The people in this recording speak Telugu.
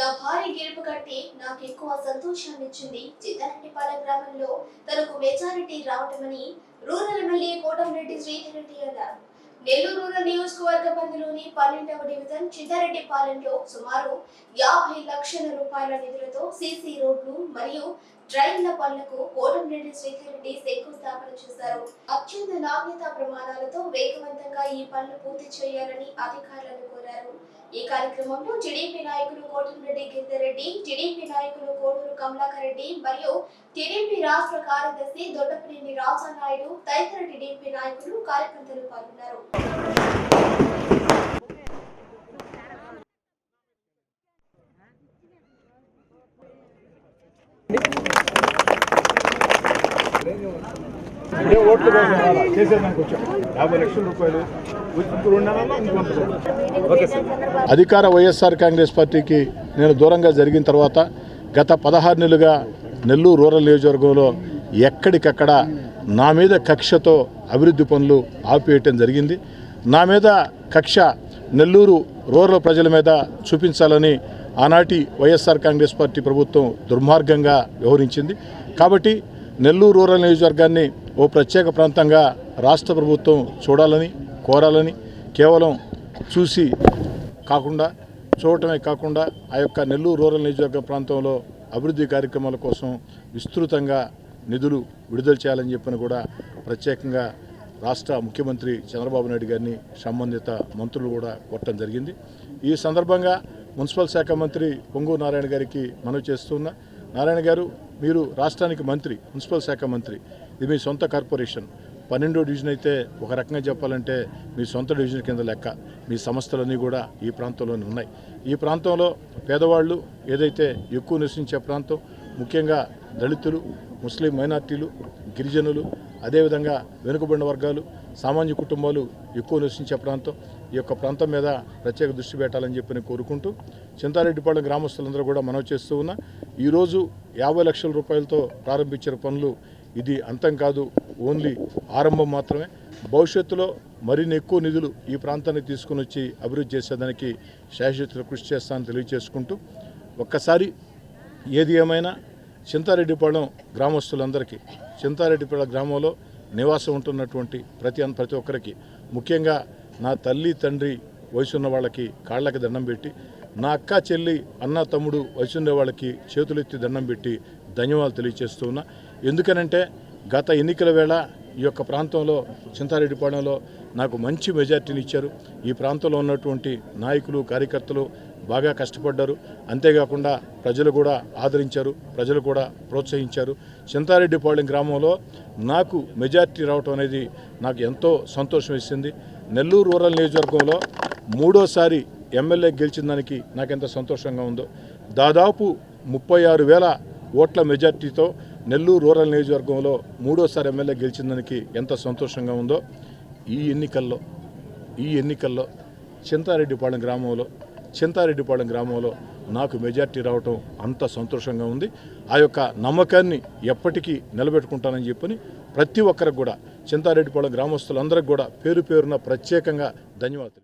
నా భారీ గెలుపు కంటే నాకు ఎక్కువ సంతోషాన్ని ఇచ్చింది చిత్తారెడ్డిపాలెం గ్రామంలో తనకు majority రావటమని rural MLA Kotamreddy Sridhar Reddy Nellore rural నియోజకవర్గ పరిధిలోని పన్నెండవ డివిజన్ చిత్తారెడ్డిపాలెంలో సుమారు యాభై లక్షల రూపాయల నిధులతో సీసీ రోడ్లు మరియు డ్రైన్ల పనులకు కోటంరెడ్డి శ్రీధర్ రెడ్డి శంకుస్థాపన చేశారు. అత్యంత నాణ్యత ప్రమాణాలతో వేగవంతంగా ఈ పనులు పూర్తి చేయాలని అధికారులను కోరారు. ఈ కార్యక్రమంలో టీడీపీ నాయకులు కోటమిరెడ్డి గిరిధరెడ్డి టీడీపీ నాయకులు కోడూరు కమలాకర్ రెడ్డి మరియు టీడీపీ రాష్ట్ర కార్యదర్శి దొడ్డపనేని రాజానాయుడు తదితర టీడీపీ నాయకులు కార్యకర్తలు పాల్గొన్నారు. ఇదే ఓట్లు చేసేదానికి వచ్చాం. యాభై లక్షల రూపాయలు ఓకే సార్. అధికార వైఎస్ఆర్ కాంగ్రెస్ పార్టీకి నేను దూరంగా జరిగిన తర్వాత గత పదహారు నెలలుగా నెల్లూరు రూరల్ నియోజకవర్గంలో ఎక్కడికక్కడ నా మీద కక్షతో అభివృద్ధి పనులు ఆపేయటం జరిగింది. నా మీద కక్ష నెల్లూరు రూరల్ ప్రజల మీద చూపించాలని ఆనాటి వైఎస్ఆర్ కాంగ్రెస్ పార్టీ ప్రభుత్వం దుర్మార్గంగా వ్యవహరించింది. కాబట్టి నెల్లూరు రూరల్ నియోజకవర్గాన్ని ఓ ప్రత్యేక ప్రాంతంగా రాష్ట్ర ప్రభుత్వం చూడాలని కోరాలని కేవలం చూసి కాకుండా చూడటమే కాకుండా ఆ యొక్క నెల్లూరు రూరల్ నియోజకవర్గ ప్రాంతంలో అభివృద్ధి కార్యక్రమాల కోసం విస్తృతంగా నిధులు విడుదల చేయాలని చెప్పని కూడా ప్రత్యేకంగా రాష్ట్ర ముఖ్యమంత్రి చంద్రబాబు నాయుడు గారిని సంబంధిత మంత్రులు కూడా కొట్టడం జరిగింది. ఈ సందర్భంగా మున్సిపల్ శాఖ మంత్రి పొంగు నారాయణ గారికి మనవి చేస్తున్నా నారాయణ గారు మీరు రాష్ట్రానికి మంత్రి మున్సిపల్ శాఖ మంత్రి ఇది మీ సొంత కార్పొరేషన్. పన్నెండో డివిజన్ అయితే ఒక రకంగా చెప్పాలంటే మీ సొంత డివిజన్ కింద లెక్క. మీ సంస్థలన్నీ కూడా ఈ ప్రాంతంలోనే ఉన్నాయి. ఈ ప్రాంతంలో పేదవాళ్ళు ఏదైతే ఎక్కువ నివసించే ప్రాంతం ముఖ్యంగా దళితులు ముస్లిం మైనార్టీలు గిరిజనులు అదేవిధంగా వెనుకబడిన వర్గాలు సామాన్య కుటుంబాలు ఎక్కువ నివసించే ప్రాంతం. ఈ యొక్క ప్రాంతం మీద ప్రత్యేక దృష్టి పెట్టాలని చెప్పి నేను కోరుకుంటూ చింతారెడ్డిపాళెం గ్రామస్తులందరూ కూడా మనవి చేస్తూ ఉన్నా ఈరోజు యాభై లక్షల రూపాయలతో ప్రారంభించిన పనులు ఇది అంతం కాదు ఓన్లీ ఆరంభం మాత్రమే. భవిష్యత్తులో మరిన్ని ఎక్కువ నిధులు ఈ ప్రాంతానికి తీసుకుని వచ్చి అభివృద్ధి చేసేదానికి శాశ్వత కృషి చేస్తానని తెలియజేసుకుంటూ ఒక్కసారి ఏది ఏమైనా చింతారెడ్డిపాళెం గ్రామస్తులందరికీ చింతారెడ్డిపాళెం గ్రామంలో నివాసం ఉంటున్నటువంటి ప్రతి ప్రతి ఒక్కరికి ముఖ్యంగా నా తల్లి తండ్రి వయసున్న వాళ్ళకి కాళ్ళకి దండం పెట్టి నా అక్క చెల్లి అన్న తమ్ముడు వయసున్న వాళ్ళకి చేతులెత్తి దండం పెట్టి ధన్యవాదాలు తెలియజేస్తూ ఉన్నా. ఎందుకనంటే గత ఎన్నికల వేళ ఈ యొక్క ప్రాంతంలో చింతారెడ్డిపాళెంలో నాకు మంచి మెజార్టీని ఇచ్చారు. ఈ ప్రాంతంలో ఉన్నటువంటి నాయకులు కార్యకర్తలు బాగా కష్టపడ్డారు. అంతేకాకుండా ప్రజలు కూడా ఆదరించారు ప్రజలు కూడా ప్రోత్సహించారు. చింతారెడ్డిపాళెం గ్రామంలో నాకు మెజార్టీ రావటం అనేది నాకు ఎంతో సంతోషం ఇస్తుంది నెల్లూరు రూరల్ నియోజకవర్గంలో మూడోసారి ఎమ్మెల్యే గెలిచిన దానికి నాకు ఎంత సంతోషంగా ఉందో. దాదాపు ముప్పై ఆరు వేల ఓట్ల మెజార్టీతో నెల్లూరు రూరల్ నియోజకవర్గంలో మూడోసారి ఎమ్మెల్యే గెలిచిన దానికి ఎంత సంతోషంగా ఉందో ఈ ఎన్నికల్లో ఈ ఎన్నికల్లో చింతారెడ్డిపాళెం గ్రామంలో చింతారెడ్డిపాళెం గ్రామంలో నాకు మెజార్టీ రావటం అంత సంతోషంగా ఉంది. ఆ యొక్క నమ్మకాన్ని ఎప్పటికీ నిలబెట్టుకుంటానని చెప్పని ప్రతి ఒక్కరికి కూడా చింతారెడ్డిపాళెం గ్రామస్తులందరికీ కూడా పేరు పేరున ప్రత్యేకంగా ధన్యవాదాలు.